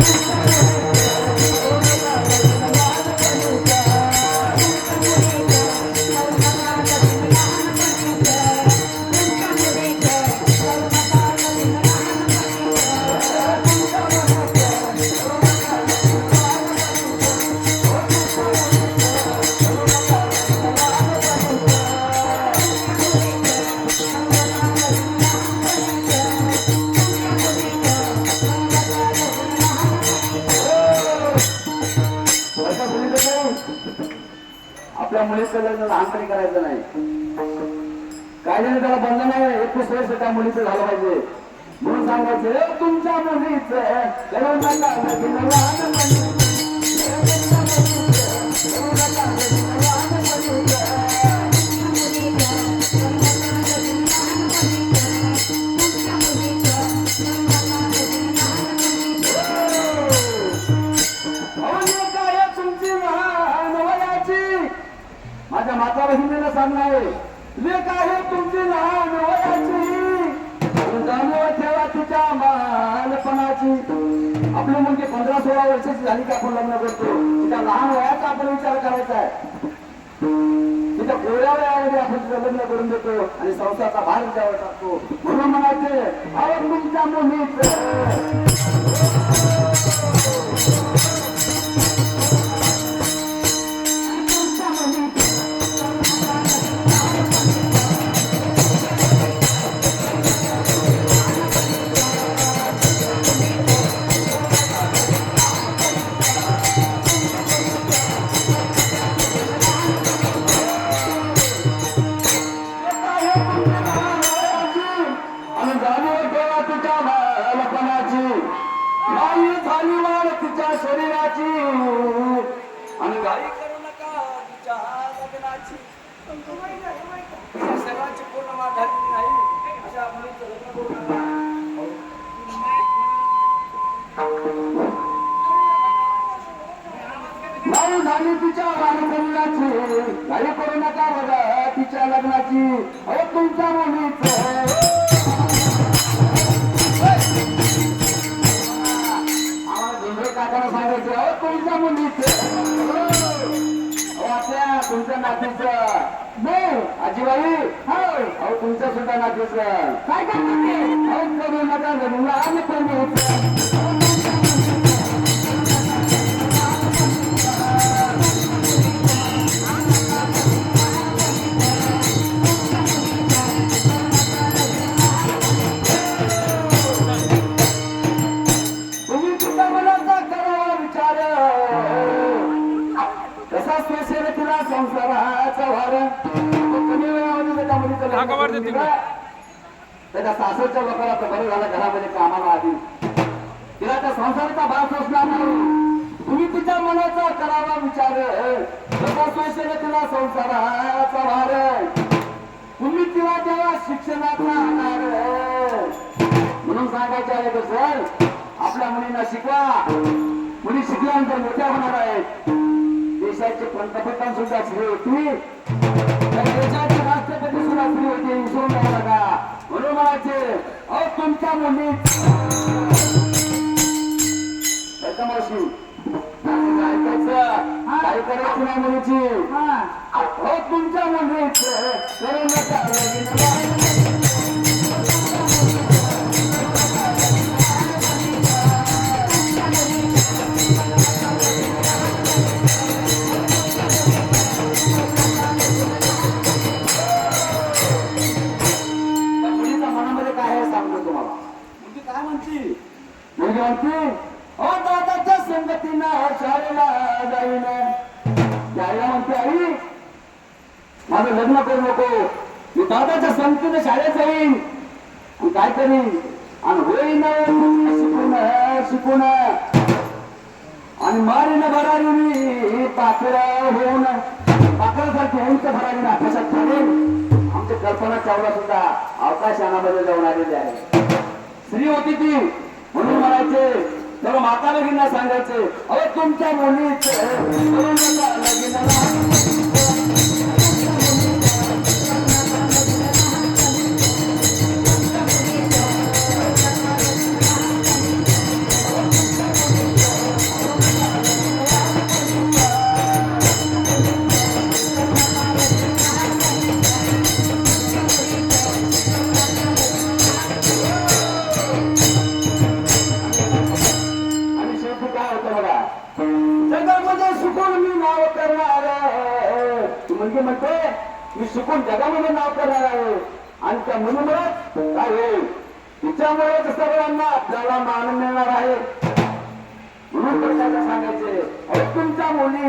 Thank you. आता मुलीचं काय? आपल्या मुलीचं लग्न लहानपणी करायचं नाही कायद्याने त्याला बंधन आहे एकवीस वर्ष त्या मुलीचं झालं पाहिजे म्हणून सांगायचं तुमच्या मुलीचं लग्न बहिणीला सांगणार लेख आहे तुमची लहान वयाची जाणीव ठेवा तिच्या मालपणाची आपली मुलगी पंधरा सोळा वर्षाची झाली की आपण लग्न करतो. तिच्या लहान वयाचा आपण विचार करायचा आहे. तिच्या गोळ्या वयामध्ये आपण तिचं लग्न करून देतो आणि संसाराचा भार द्यावा टाकतो. म्हणून म्हणायचे अहो तुमच्या मुलीच आणि घाई करू नका तिच्या लग्नाची. पूर्ण झालेली नाही. अशा मुलीचं लग्न करू नका झाली तिच्या लग्नाची घाई करू नका बघा तिच्या लग्नाची. अहो तुमच्या मुलीचं. बर आजीबाई. हो अहो तुमच्या सुद्धा नातीचं काय करू नका त्याच्या सासरच्या लोकांना तर बरं झालं घरामध्ये कामाला आधी तिला त्या संसाराचा भार सोसणार नाही. तुम्ही तिच्या मनाचा करावा विचार. कसा तिला संसाराचा भार. तुम्ही तिला जेव्हा शिक्षणाचा आधार. म्हणून सांगायचे आहे तर सर आपल्या मुलींना शिकवा. मुली शिकल्यानंतर मोठ्या होणार आहेत. देशाचे पंतप्रधान सुद्धा शिकले होती. देशाचे राष्ट्रपती सुद्धा स्त्री होती विसरून जाऊ म्हणून म्हणायचे अहो तुमच्या मुली मावशी काय करायचं नाही मुलीची. तुमच्या मुलीच करू नका आम्ही लग्न करू नको. मी दादाच्या संगतीनं शाळेत जाईन. आणि काय करीन? आणि होईन शिकून शिकून आणि मारीन भरारी मी पाखरा होऊन. पाखरासारखी उंच तर भरारी आकाशात ठरेल आमची कल्पना चावला सुद्धा अवकाशानामध्ये जाऊन आलेली आहे. स्त्री होती ती म्हणून म्हणायचे तर माता लगींना सांगायचे अहो तुमच्या मुलीच सुकून मी नाव करणार म्हणजे म्हणते मी सुकून जगामध्ये नाव करणार आहे. आणि त्या मुलीमुळेच काय होईल? तिच्यामुळेच सगळ्यांना आपल्याला मान मिळणार आहे. म्हणून सांगायचे तुमच्या मुली